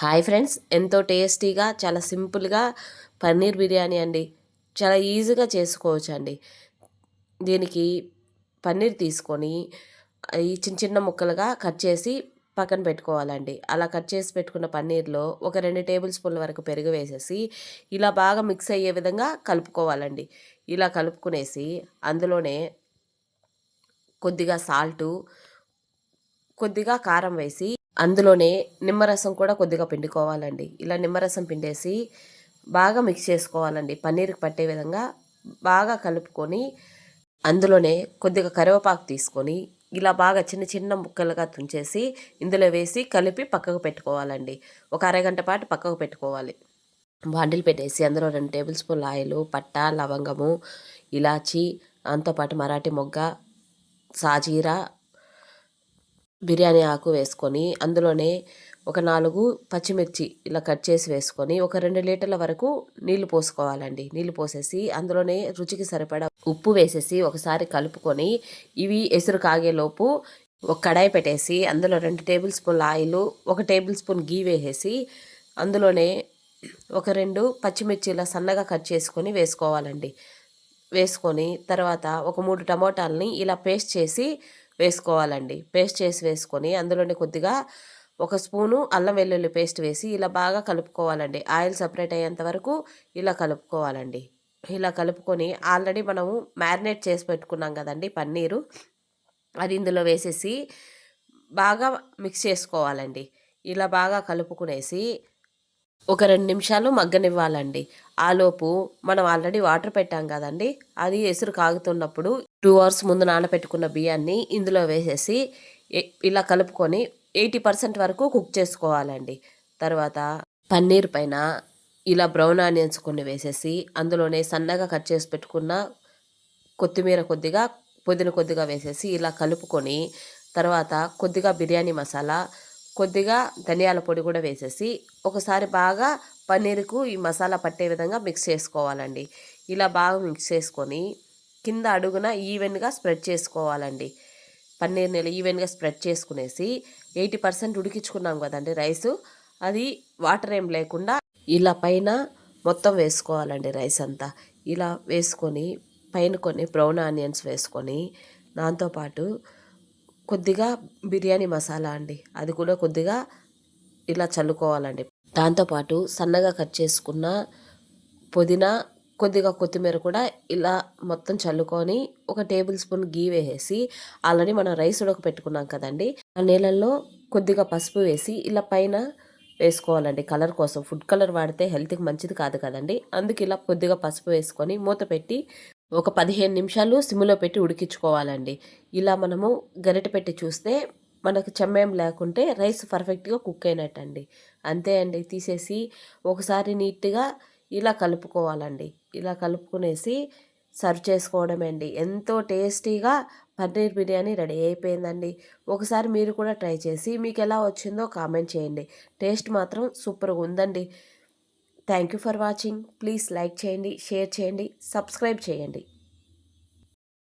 Hi friends. ఎంతో టేస్టీగా చాలా సింపుల్గా పన్నీర్ బిర్యానీ అండి. చాలా ఈజీగా చేసుకోవచ్చు అండి దీనికి పన్నీర్ తీసుకొని ఈ చిన్న చిన్న ముక్కలుగా కట్ చేసి పక్కన పెట్టుకోవాలండి. అలా కట్ చేసి పెట్టుకున్న పన్నీర్లో ఒక రెండు టేబుల్ స్పూన్ల వరకు పెరుగు వేసేసి ఇలా బాగా మిక్స్ అయ్యే విధంగా కలుపుకోవాలండి. ఇలా కలుపుకునేసి అందులోనే కొద్దిగా సాల్టు కొద్దిగా కారం వేసి అందులోనే నిమ్మరసం కూడా కొద్దిగా పిండుకోవాలండి. ఇలా నిమ్మరసం పిండేసి బాగా మిక్స్ చేసుకోవాలండి. పన్నీర్ పట్టే విధంగా బాగా కలుపుకొని అందులోనే కొద్దిగా కరివేపాకు తీసుకొని ఇలా బాగా చిన్న చిన్న ముక్కలుగా తుంచేసి ఇందులో వేసి కలిపి పక్కకు పెట్టుకోవాలండి. ఒక అరగంట పాటు పక్కకు పెట్టుకోవాలి. బాండిల్ పెట్టేసి అందులో రెండు టేబుల్ స్పూన్ల ఆయిల్ పట్ట లవంగము ఇలాచి దాంతోపాటు మరాఠీ మొగ్గ సాజీరా బిర్యానీ ఆకు వేసుకొని అందులోనే ఒక నాలుగు పచ్చిమిర్చి ఇలా కట్ చేసి వేసుకొని ఒక రెండు లీటర్ల వరకు నీళ్ళు పోసుకోవాలండి. నీళ్ళు పోసేసి అందులోనే రుచికి సరిపడా ఉప్పు వేసేసి ఒకసారి కలుపుకొని ఇవి ఎసురు కాగేలోపు ఒక కడాయి పెట్టేసి అందులో రెండు టేబుల్ స్పూన్ల ఆయిల్ ఒక టేబుల్ స్పూన్ గీ వేసేసి అందులోనే ఒక రెండు పచ్చిమిర్చి ఇలా సన్నగా కట్ చేసుకొని వేసుకోవాలండి. వేసుకొని తర్వాత ఒక మూడు టమోటాలని ఇలా పేస్ట్ చేసి వేసుకోవాలండి. పేస్ట్ చేసి వేసుకొని అందులోనే కొద్దిగా ఒక స్పూను అల్లం వెల్లుల్లి పేస్ట్ వేసి ఇలా బాగా కలుపుకోవాలండి. ఆయిల్ సపరేట్ అయ్యేంత వరకు ఇలా కలుపుకోవాలండి. ఇలా కలుపుకొని ఆల్రెడీ మనము మ్యారినేట్ చేసి పెట్టుకున్నాం కదండి పన్నీరు. అది ఇందులో వేసేసి బాగా మిక్స్ చేసుకోవాలండి. ఇలా బాగా కలుపుకునేసి ఒక రెండు నిమిషాలు మగ్గనివ్వాలండి. ఆలోపు మనం ఆల్రెడీ వాటర్ పెట్టాం కదండి. అది ఎసురు కాగుతున్నప్పుడు టూ అవర్స్ ముందు నానబెట్టుకున్న బియ్యాన్ని ఇందులో వేసేసి ఇలా కలుపుకొని ఎయిటీ పర్సెంట్ వరకు కుక్ చేసుకోవాలండి. తర్వాత పన్నీర్ పైన ఇలా బ్రౌన్ ఆనియన్స్ కొన్ని వేసేసి అందులోనే సన్నగా కట్ చేసి పెట్టుకున్న కొత్తిమీర కొద్దిగా పుదీన కొద్దిగా వేసేసి ఇలా కలుపుకొని తర్వాత కొద్దిగా బిర్యానీ మసాలా కొద్దిగా ధనియాల పొడి కూడా వేసేసి ఒకసారి బాగా పన్నీర్కు ఈ మసాలా పట్టే విధంగా మిక్స్ చేసుకోవాలండి. ఇలా బాగా మిక్స్ చేసుకొని కింద అడుగున ఈవెన్గా స్ప్రెడ్ చేసుకోవాలండి. పన్నీర్ని ఈవెన్గా స్ప్రెడ్ చేసుకునేసి ఎయిటీ పర్సెంట్ ఉడికించుకున్నాం కదండి రైస్. అది వాటర్ ఏం లేకుండా ఇలా పైన మొత్తం వేసుకోవాలండి రైస్ అంతా. ఇలా వేసుకొని పైన కొన్ని బ్రౌన్ ఆనియన్స్ వేసుకొని దాంతోపాటు కొద్దిగా బిర్యానీ మసాలా అండి. అది కూడా కొద్దిగా ఇలా చల్లుకోవాలండి. దాంతోపాటు సన్నగా కట్ చేసుకున్న పుదీనా కొద్దిగా కొత్తిమీర కూడా ఇలా మొత్తం చల్లుకొని ఒక టేబుల్ స్పూన్ గీ వేసేసి ఆల్రెడీ మనం రైస్ ఉడక పెట్టుకున్నాం కదండి ఆ నీళ్ళల్లో కొద్దిగా పసుపు వేసి ఇలా పైన వేసుకోవాలండి. కలర్ కోసం. ఫుడ్ కలర్ వాడితే హెల్త్కి మంచిది కాదు కదండి. అందుకు ఇలా కొద్దిగా పసుపు వేసుకొని మూత పెట్టి ఒక పదిహేను నిమిషాలు సిమ్లో పెట్టి ఉడికించుకోవాలండి. ఇలా మనము గరిట పెట్టి చూస్తే మనకు చెమ్మేం లేకుంటే రైస్ పర్ఫెక్ట్గా కుక్ అయినట్టండి. అంతే అండి తీసేసి ఒకసారి నీట్గా ఇలా కలుపుకోవాలండి. ఇలా కలుపుకునేసి సర్వ్ చేసుకోవడమే అండి ఎంతో టేస్టీగా పన్నీర్ బిర్యానీ రెడీ అయిపోయిందండి. ఒకసారి మీరు కూడా ట్రై చేసి మీకు ఎలా వచ్చిందో కామెంట్ చేయండి. టేస్ట్ మాత్రం సూపర్గా ఉందండి. Thank you for watching. Please like చేయండి షేర్ చేయండి సబ్స్క్రైబ్ చేయండి.